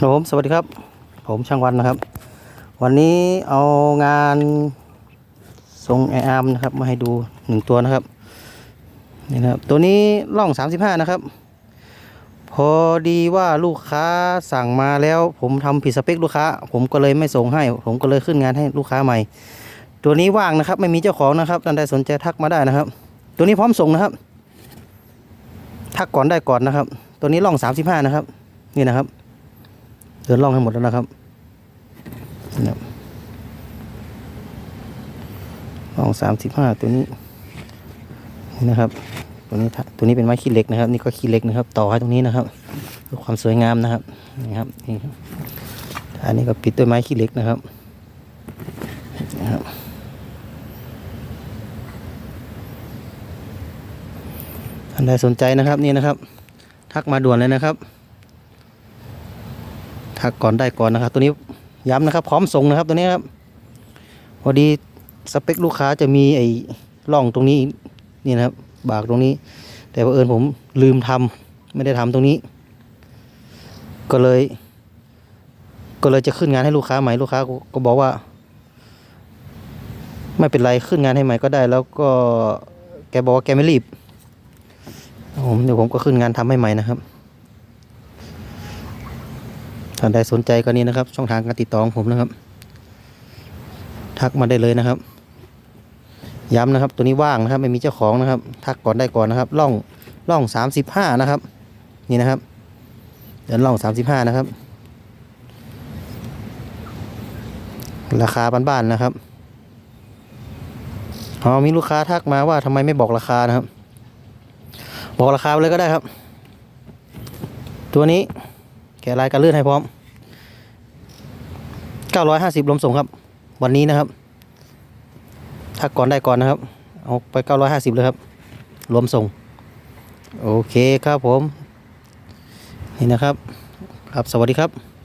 ครับผมสวัสดีครับ ผมช่างวันนะครับ วันนี้เอางานทรงแอร์มนะครับ มาให้ดูหนึ่งตัวนะครับนี่นะครับ ตัวนี้ล่อง 35 นะครับ พอดีว่าลูกค้าสั่งมาแล้วผมทำผิดสเปคลูกค้า ผมก็เลยไม่ส่งให้ ผมก็เลยขึ้นงานให้ลูกค้าใหม่ ตัวนี้ว่างนะครับ ไม่มีเจ้าของนะครับท่านใดสนใจทักมาได้นะครับ ตัวนี้พร้อมส่งนะครับ ทักก่อนได้ก่อนนะครับ ตัวนี้ล่อง 35 นะครับ นี่นะครับ เดินล่องให้หมดแล้วนะครับนี่นะครับล่องสามสิบห้าตัวนี้นี่นะครับตัวนี้ตัวนี้เป็นไม้ขี้เหล็กนะครับ นี่ก็ขี้เหล็กนะครับ ต่อให้ตรงนี้นะครับเพื่อความสวยงามนะครับนี่ครับนี่ครับอันนี้ก็ปิดด้วยไม้ขี้เหล็กนะครับนะครับท่านใดสนใจนะครับนี่นะครับ ทักมาด่วนเลยนะครับ ทักก่อนได้ก่อนนะครับ ตัวนี้ย้ำนะครับ พร้อมส่งนะครับตัวนี้ครับ พอดีสเปคลูกค้าจะมีไอ้ร่องตรงนี้นี่นะครับ บากตรงนี้ แต่ว่าเอิญผมลืมทำไม่ได้ทำตรงนี้ ก็เลย ก็เลยจะขึ้นงานให้ลูกค้าใหม่ลูกค้าก็ก็บอกว่า ไม่เป็นไรขึ้นงานให้ใหม่ก็ได้ แล้วก็แกบอกว่าแกไม่รีบผมเดี๋ยวผมก็ขึ้นงานทำให้ใหม่นะครับ ท่านใดสนใจก็นี่นะครับ ช่องทางการติดต่อของผมนะครับ ทักมาได้เลยนะครับ ย้ำนะครับ ตัวนี้ว่างนะครับ ไม่มีเจ้าของนะครับ ทักก่อนได้ก่อนนะครับล่องล่องสามสิบห้านะครับ นี่นะครับเดินล่องสามสิบห้านะครับ ราคาบ้านๆนะครับอ๋อมีลูกค้าทักมาว่าทำไมไม่บอกราคานะครับ บอกราคาไปเลยก็ได้ครับ ตัวนี้ะลายกันลื่นให้พร้อม 950ลมส่งครับ วันนี้นะครับ ถ้าก่อนได้ก่อนนะครับ เอาไป 950 เลยครับ รวมส่ง โอเคครับผม นี่นะครับ ครับ สวัสดีครับ